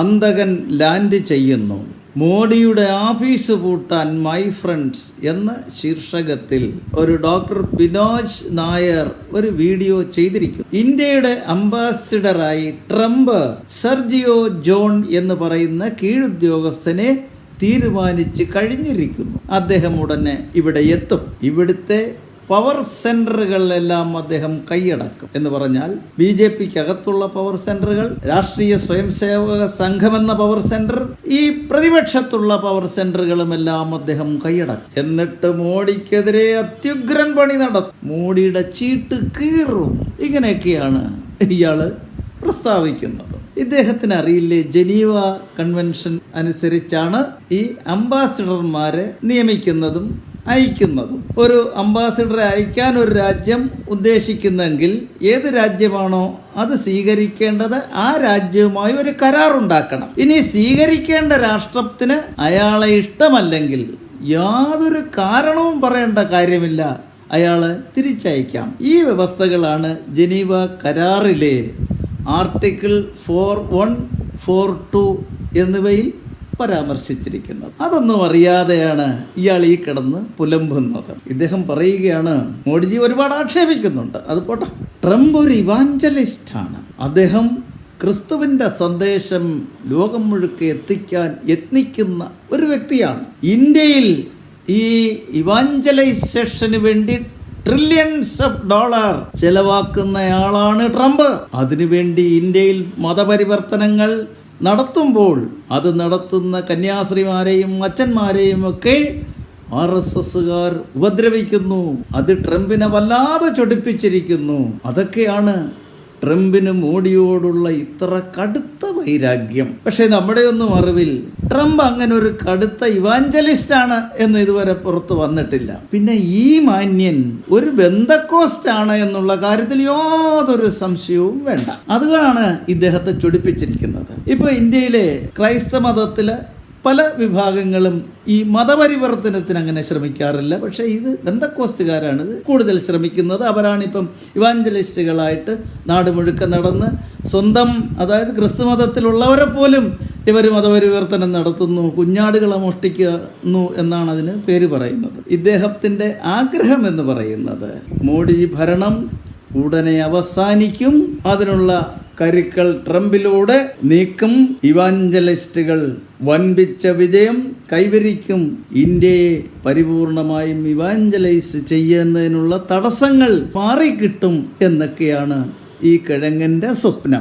അന്തകൻ land ചെയ്യുന്നു. മോഡിയുടെ office പൂട്ടാൻ മൈ ഫ്രണ്ട്സ് എന്ന ശീർഷകത്തിൽ ഒരു ഡോക്ടർ ബിനോജ് നായർ ഒരു വീഡിയോ ചെയ്തിരിക്കുന്നു. ഇന്ത്യയുടെ അംബാസിഡറായി ട്രംപ് സെർജിയോ ജോൺ എന്ന് പറയുന്ന കീഴുദ്യോഗസ്ഥനെ തീരുമാനിച്ച് കഴിഞ്ഞിരിക്കുന്നു. അദ്ദേഹം ഉടനെ ഇവിടെ എത്തും. ഇവിടുത്തെ പവർ സെന്ററുകളിലെല്ലാം അദ്ദേഹം കൈയടക്കും. എന്ന് പറഞ്ഞാൽ ബി ജെ പിക്ക് അകത്തുള്ള പവർ സെന്ററുകൾ രാഷ്ട്രീയ സ്വയം സേവക എന്ന പവർ സെന്റർ ഈ പ്രതിപക്ഷത്തുള്ള പവർ സെന്ററുകളും എല്ലാം അദ്ദേഹം കൈയടക്കും. എന്നിട്ട് മോഡിക്കെതിരെ അത്യുഗ്രൻ പണി നടത്തും. മോഡിയുടെ ചീട്ട് കീറും. ഇങ്ങനെയൊക്കെയാണ് ഇയാൾ പ്രസ്താവിക്കുന്നത്. ഇദ്ദേഹത്തിന് അറിയില്ലേ ജനീവ കൺവെൻഷൻ അനുസരിച്ചാണ് ഈ അംബാസിഡർമാരെ നിയമിക്കുന്നതും അയക്കുന്നതും. ഒരു അംബാസിഡറെ അയക്കാൻ ഒരു രാജ്യം ഉദ്ദേശിക്കുന്നെങ്കിൽ ഏത് രാജ്യമാണോ അത് സ്വീകരിക്കേണ്ടത് ആ രാജ്യവുമായി ഒരു കരാറുണ്ടാക്കണം ഇനി സ്വീകരിക്കേണ്ട രാഷ്ട്രത്തിന് അയാളെ ഇഷ്ടമല്ലെങ്കിൽ യാതൊരു കാരണവും പറയേണ്ട കാര്യമില്ല. അയാളെ തിരിച്ചയക്കാം. ഈ വ്യവസ്ഥകളാണ് ജനീവ കരാറിലെ article four one four two എന്നിവയിൽ പരാമർശിച്ചിരിക്കുന്നത്. അതൊന്നും അറിയാതെയാണ് ഇയാൾ ഈ കിടന്ന് പുലമ്പുന്നത്. ഇദ്ദേഹം പറയുകയാണ് മോഡിജി ഒരുപാട് ആക്ഷേപിക്കുന്നുണ്ട്. അത് പോട്ടെ. ട്രംപ് ഒരു ഇവാഞ്ചലിസ്റ്റ് ആണ്. അദ്ദേഹം ക്രിസ്തുവിന്റെ സന്ദേശം ലോകം മുഴുക്കെ എത്തിക്കാൻ യത്നിക്കുന്ന ഒരു വ്യക്തിയാണ്. ഇന്ത്യയിൽ ഈ ഇവാഞ്ചലൈസേഷന് വേണ്ടി ട്രില്യൺസ് ഓഫ് ഡോളർ ചെലവാക്കുന്നയാളാണ് ട്രംപ്. അതിനുവേണ്ടി ഇന്ത്യയിൽ മതപരിവർത്തനങ്ങൾ നടത്തുമ്പോൾ അത് നടത്തുന്ന കന്യാസ്ത്രീമാരെയും അച്ഛന്മാരെയും ഒക്കെ ആർ എസ് എസ്സുകാർ ഉപദ്രവിക്കുന്നു. അത് ട്രംപിനെ വല്ലാതെ ചൊടിപ്പിച്ചിരിക്കുന്നു. അതൊക്കെയാണ് ട്രംപിന് മോഡിയോടുള്ള ഇത്ര കടുത്ത വൈരാഗ്യം പക്ഷേ നമ്മുടെ ഒന്നും അറിവിൽ ട്രംപ് അങ്ങനെ ഒരു കടുത്ത ഇവാഞ്ചലിസ്റ്റ് ആണ് എന്ന് ഇതുവരെ പുറത്തു വന്നിട്ടില്ല. പിന്നെ ഈ മാന്യൻ ഒരു ബന്ധക്കോസ്റ്റ് ആണ് എന്നുള്ള കാര്യത്തിൽ യാതൊരു സംശയവും വേണ്ട. അതുകൊണ്ടാണ് ഇദ്ദേഹത്തെ ചൊടിപ്പിച്ചിരിക്കുന്നത്. ഇപ്പൊ ഇന്ത്യയിലെ ക്രൈസ്തവ മതത്തിലെ പല വിഭാഗങ്ങളും ഈ മതപരിവർത്തനത്തിന് അങ്ങനെ ശ്രമിക്കാറില്ല. പക്ഷേ ഇത് ബന്ധക്കോസ്റ്റുകാരാണ് ഇത് കൂടുതൽ ശ്രമിക്കുന്നത്. അവരാണിപ്പം ഇവാഞ്ചലിസ്റ്റുകളായിട്ട് നാട് മുഴുക്ക നടന്ന് സ്വന്തം അതായത് ക്രിസ്തു മതത്തിലുള്ളവരെ പോലും ഇവർ മതപരിവർത്തനം നടത്തുന്നു കുഞ്ഞാടുകളെ മോഷ്ടിക്കുന്നു എന്നാണ് അതിന് പേര് പറയുന്നത്. ഇദ്ദേഹത്തിന്റെ ആഗ്രഹം എന്ന് പറയുന്നത് മോഡി ഭരണം ഉടനെ അവസാനിക്കും. അതിനുള്ള കരുക്കൾ ട്രംപിലൂടെ നീക്കും ഇവാഞ്ചലിസ്റ്റുകൾ വൻപിച്ച വിജയം കൈവരിക്കും. ഇന്ത്യയെ പരിപൂർണമായും ഇവാഞ്ചലൈസ് ചെയ്യുന്നതിനുള്ള തടസ്സങ്ങൾ മാറിക്കിട്ടും എന്നൊക്കെയാണ് ഈ കിഴങ്ങന്റെ സ്വപ്നം.